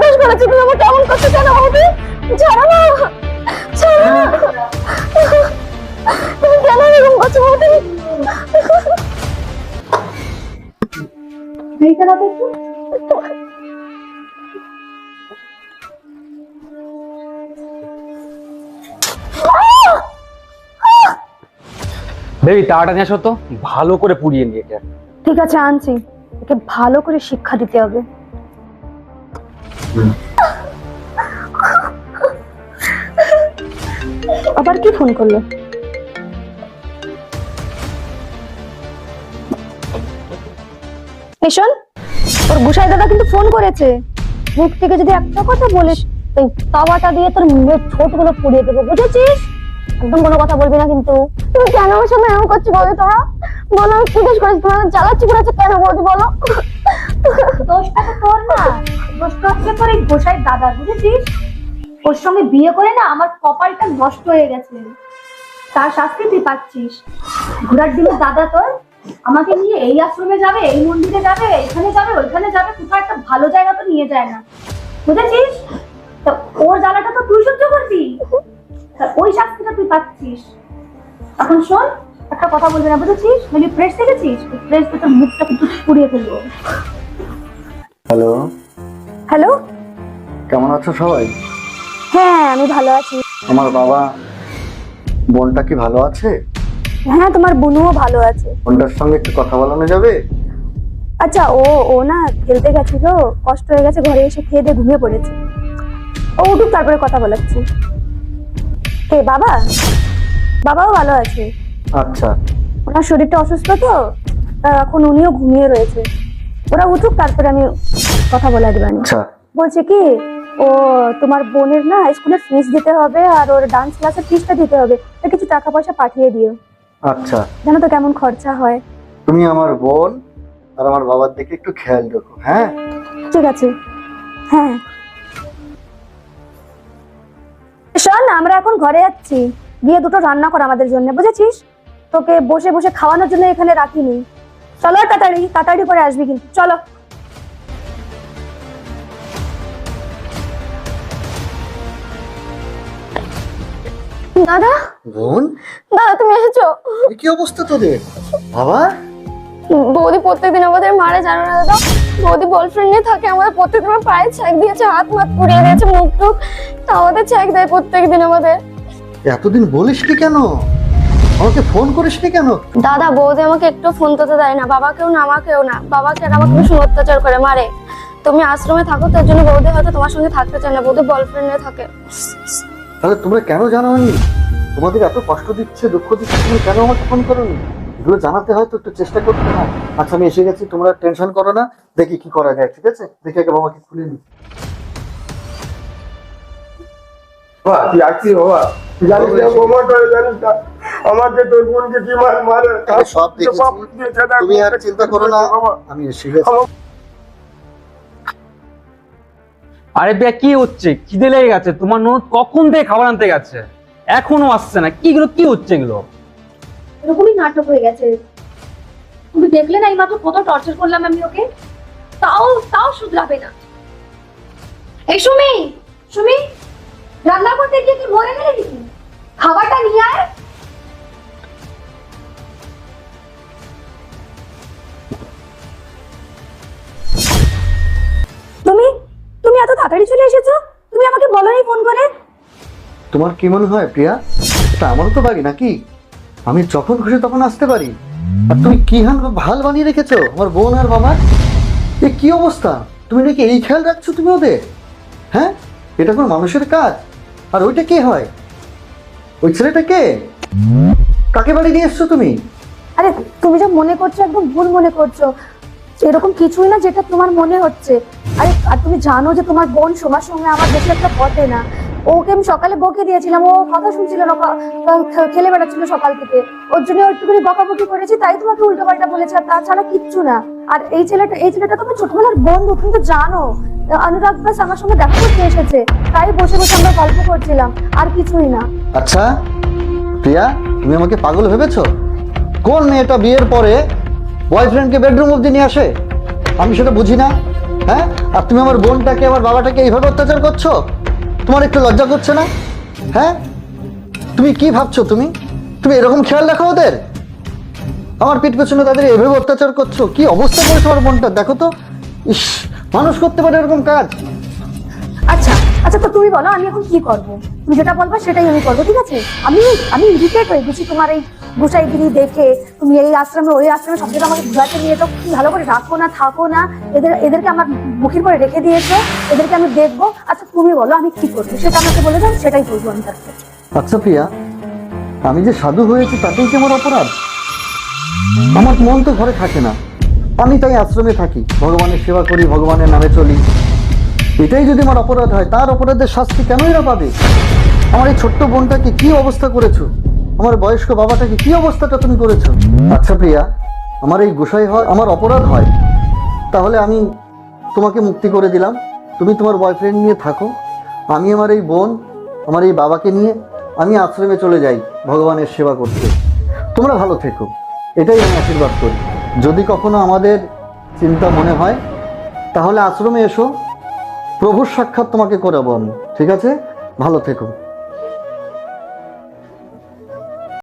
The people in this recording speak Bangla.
বেশ করেছি তুমি আমার কেমন করছ কেন বৌদি ছাড়ো না ছাড়ো না তুমি কেন এরকম করছ বৌদি এইখানে দেখো বেবি তাড়াটা নিয়ে আসো তো। ভালো করে পুড়িয়ে নিয়ে এটা। ঠিক আছে, আনছি। একে ভালো করে শিক্ষা দিতে হবে। আবার কি ফোন করল? এই শোন ওর গুসাই দাদা কিন্তু ফোন করেছে। মুখ থেকে যদি একটা কথা বলিস তাওয়াটা দিয়ে তোর মুখের ঠোঁটগুলো পুড়িয়ে দেবো, বুঝেছিস? একদম কোনো কথা বলবি না কিন্তু। তুমি কেন আমার সামনে এমন করছ বলো তোরা বলো, আমি জিজ্ঞেস করেছি, তোমার জ্বালাচ্ছি করেছে কেন বলছি বলো? দোষটা তো তোর না। দোষটা হচ্ছে তোর এই গোসাই দাদা বুঝেছিস? ওর সঙ্গে বিয়ে করে না আমার কপালটা নষ্ট হয়ে গেছে। তার শাস্তি তুই পাচ্ছিস। ঘোড়ার দিনের দাদা তোর, আমাকে নিয়ে এই আশ্রমে যাবে, এই মন্দিরে যাবে, এখানে যাবে, ওইখানে যাবে, কোথাও একটা ভালো জায়গা তো নিয়ে যায় না। বুঝেছিস? তা ওর জ্বালাটা তো তুই সহ্য করবি। ওই শাস্তিটা তুই পাচ্ছিস। এখন শোন একটা কথা বলবি না বুঝেছিস? বলি প্রেস দেখেছিস? প্রেস তোর মুখটা কিন্তু পুড়িয়ে ফেলব হ্যালো হ্যালো কেমন আছো সবাই? হ্যাঁ আমি ভালো আছি। আমার বাবা বোনটা কি ভালো আছে? হ্যাঁ তোমার বোনও ভালো আছে। বোনটার সঙ্গে একটু কথা বলানো যাবে? আচ্ছা ও ও না খেলতে গেছিল কষ্ট হয়ে গেছে ঘরে এসে খেয়ে দিয়ে ঘুমিয়ে পড়েছে। ও উঠুক তারপরে কথা বলাচ্ছি। কে বাবা বাবাও ভালো আছে। আচ্ছা। ওনার শরীরটা অসুস্থ তো তা এখন উনিও ঘুমিয়ে রয়েছে। ওরা উঠুক তারপরে আমি কথা বলা দিবানি আচ্ছা। বলছে কি ও তোমার বোনের না স্কুলের ফিস দিতে হবে আর ওর ডান্স ক্লাসের ফিসটা দিতে হবে তা কিছু টাকা পয়সা পাঠিয়ে দিও। আচ্ছা। জানো তো কেমন খরচা হয়। তুমি আমার বোন আর আমার বাবার দিকে একটু খেয়াল রাখো হ্যাঁ? ঠিক আছে। হ্যাঁ। শোন আমরা এখন ঘরে যাচ্ছি। গিয়ে দুটো রান্না কর আমাদের জন্য বুঝেছিস? তোকে বসে বসে খাওয়ানোর জন্য এখানে রাখিনি। চলো তাড়াতাড়ি তাড়াতাড়ি করে আসবি কিন্তু। চলো। দাদা? বোন? দাদা তুমি এসেছ? কি অবস্থা তোদের? বাবা? বৌদি প্রত্যেকদিন আমাদের মারে জানো না দাদা? বৌদি বয়ফ্রেন্ড নিয়ে থাকে আমাদের প্রত্যেকদিন পায়ে ছ্যাক দিয়েছে হাত মাত পুড়িয়ে দিয়েছে মুখ টুক তা আমাদের ছ্যাক দেয় প্রত্যেকদিন আমাদের। এতদিন বলিসনি কেন? আমাকে ফোন করিস করিসনি কেন? দাদা বৌদি আমাকে একটু ফোন করতে দেয় না বাবাকেও না আমাকেও না। বাবাকে আর আমাকে ভীষণ অত্যাচার করে মারে। তুমি আশ্রমে থাকো তার জন্য বৌদি হয়তো তোমার সঙ্গে থাকতে চায় না বৌদি বয়ফ্রেন্ড নিয়ে থাকে। তাহলে তোমরা কেন জানো জানোনি তোমাদের এত কষ্ট দিচ্ছে দুঃখ দিচ্ছে তুমি কেন আমাকে ফোন করোনি? এগুলো জানাতে হয় তো একটু চেষ্টা করতে হয়। আচ্ছা আমি এসে গেছি তোমরা টেনশন করো না দেখি কি করা যায় ঠিক আছে? দেখি আগে বাবাকে খুলে নি না না তুমি আর চিন্তা করো না আমি এসে গেছি। আরে বিয়া কি হচ্ছে? খিদে লেগে গেছে। তোমার ননদ কখন থেকে খাবার আনতে গেছে? এখনও আসছে না। কি এগুলো কি হচ্ছে এগুলো? এরকমই নাটক হয়ে গেছে। তুমি দেখলে না এই মাত্র কত টর্চার করলাম আমি ওকে? তাও তাও শুধরাবে না। এই সুমি সুমি রান্না করতে গিয়ে কি মরে গেলে নাকি? খাবারটা নিয়ে আয়। তুমি তুমি এত তাড়াতাড়ি চলে এসেছ? তুমি আমাকে বলোনি ফোন করে? তোমার কি মনে হয় প্রিয়া? এটা আমারও তো বাড়ি নাকি? আমি যখন খুশি তখন আসতে পারি। আর তুমি কি হান ভালো বানিয়ে রেখেছো, আমার বোন আর বাবা এ কি অবস্থা? তুমি নাকি এই খেয়াল রাখছো তুমি ওদের? হ্যাঁ? এটা কোনো মানুষের কাজ? আর ওইটা কে হয়? ওই ছেলেটা কে? কাকে বাড়ি নিয়ে এসছো তুমি? আরে, তুমি যা মনে করছ একদম ভুল মনে করছ। এরকম কিছুই না যেটা তোমার মনে হচ্ছে। আরে, আর তুমি জানো যে তোমার বোন সোমার সঙ্গে আমার বেশি একটা পটে না। ওকে আমি সকালে বকে দিয়েছিলাম, ও কথা শুনছিল না খেলে বেড়াচ্ছিল সকাল থেকে। ওর জন্য একটুখানি বকাবকি করেছি, তাই তোমাকে উল্টো পাল্টা বলেছে, আর তাছাড়া কিচ্ছু না। আর এই ছেলেটা এই ছেলেটা তোমার ছোটবেলার বন্ধু, তুমি তো জানো। অনুরাগ দাস আমার সঙ্গে দেখা করতে এসেছে, তাই বসে বসে আমরা গল্প করছিলাম, আর কিছুই না। আচ্ছা প্রিয়া, তুমি আমাকে পাগল ভেবেছো? কোন মেয়েটা বিয়ের পরে বয়ফ্রেন্ডকে বেডরুম অব্দি নিয়ে আসে? আমি সেটা বুঝি না হ্যাঁ? আর তুমি আমার বোনটাকে, আমার বাবাটাকে এইভাবে অত্যাচার করছ? তোমার একটু লজ্জা করছে না? হ্যাঁ? তুমি কি ভাবছ তুমি? তুমি এরকম খেয়াল রাখো ওদের? আমার পিঠ পেছনে তাদের এভাবে অত্যাচার করছ? কি অবস্থা করেছ আমার মনটা? দেখো তো। ইস, মানুষ করতে পারে এরকম কাজ। আচ্ছা আচ্ছা তো তুমি বলো, আমি এখন কি করব? তুমি যেটা বলবে সেটাই আমি করব, ঠিক আছে? আমি আমি ইরিটেট হয়ে গেছি তোমার এই গোসাইগিরি দেখে। তুমি এই আশ্রমে, ওই আশ্রমে সব জায়গায় আমাকে ঘুরাতে নিয়ে কি ভালো করে রাখো না, থাকো না। এদের, এদেরকে আমার মুখের করে রেখে দিয়েছ, এদেরকে আমি দেখব। আচ্ছা তুমি বলো, আমি কি করব? সেটা আমাকে বলে দাও, সেটাই করব আমি তার আচ্ছা প্রিয়া, আমি যে সাধু হয়েছি তাতেই কি আমার অপরাধ? আমার মন তো ঘরে থাকে না। আমি তাই আশ্রমে থাকি। ভগবানের সেবা করি, ভগবানের নামে চলি। এটাই যদি আমার অপরাধ হয়, তার অপরাধের শাস্তি কেন এরা পাবে? আমার এই ছোট্ট বোনটাকে কি অবস্থা করেছ? আমার বয়স্ক বাবাটাকে কি অবস্থাটা তুমি করেছ? আচ্ছা প্রিয়া, আমার এই গোসাই হয়, আমার অপরাধ হয়। তাহলে আমি তোমাকে মুক্তি করে দিলাম। তুমি তোমার বয়ফ্রেন্ড নিয়ে থাকো। আমি আমার এই বোন, আমার এই বাবাকে নিয়ে আমি আশ্রমে চলে যাই, ভগবানের সেবা করতে। তোমরা ভালো থেকো। এটাই আমি আশীর্বাদ করি। যদি কখনো আমাদের চিন্তা মনে হয়, তাহলে আশ্রমে এসো। প্রভুর সাক্ষাৎ তোমাকে করাবো আমি। ঠিক আছে? ভালো থেকো।